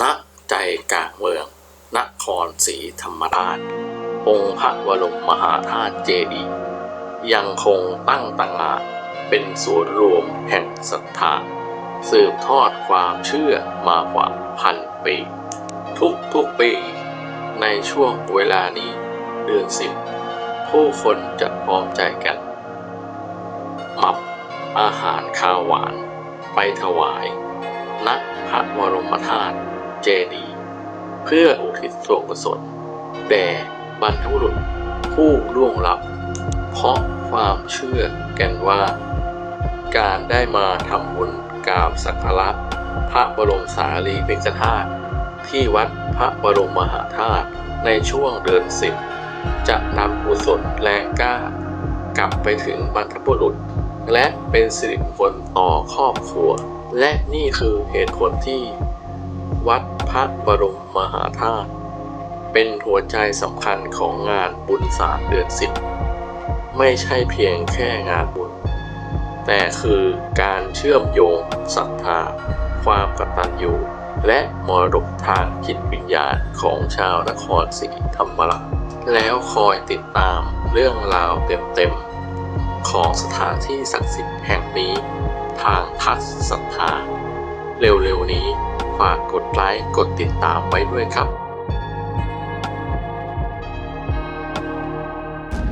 ณใจกลางเมือง นครศรีธรรมราช องค์พระบรมมหาธาตุเจดีย์ยังคงตั้งต่างหาเป็นศูนย์รวมแห่งศรัทธา สืบทอดความเชื่อมากว่าพันปี ทุกทุกปี ในช่วงเวลานี้เดือนสิบผู้คนจะพร้อมใจกันหมับอาหารข้าวหวาน ไปถวายณพระบรมธาตุ เจดีย์เพื่ออุทิศส่วนกุศลแด่บรรพบุรุษผู้ล่วงลับ เพราะความเชื่อกันว่า การได้มาทำบุญกราบสักการะพระบรมสารีริกธาตุที่วัดพระบรมมหาธาตุในช่วงเดือนสิบจะนำกุศลแรงกล้ากลับไปถึงบรรพบุรุษ และเป็นสิริมงคลต่อครอบครัว และนี่คือเหตุผลที่ วัดพระบรมมหาธาตุเป็นหัวใจสำคัญของงานบุญศาสตร์เดือนสิบไม่ใช่เพียงแค่งานบุญ แต่คือการเชื่อมโยงศรัทธา ความกตัญญูและมรดกทางจิตวิญญาณของชาวนครศรีธรรมราชแล้วคอยติดตามเรื่องราวเต็มๆ ของสถานที่ศักดิ์สิทธิ์แห่งนี้ ทางทัศศรัทธา เร็วๆนี้ ฝากกดไลค์ กดติดตามไว้ด้วยครับ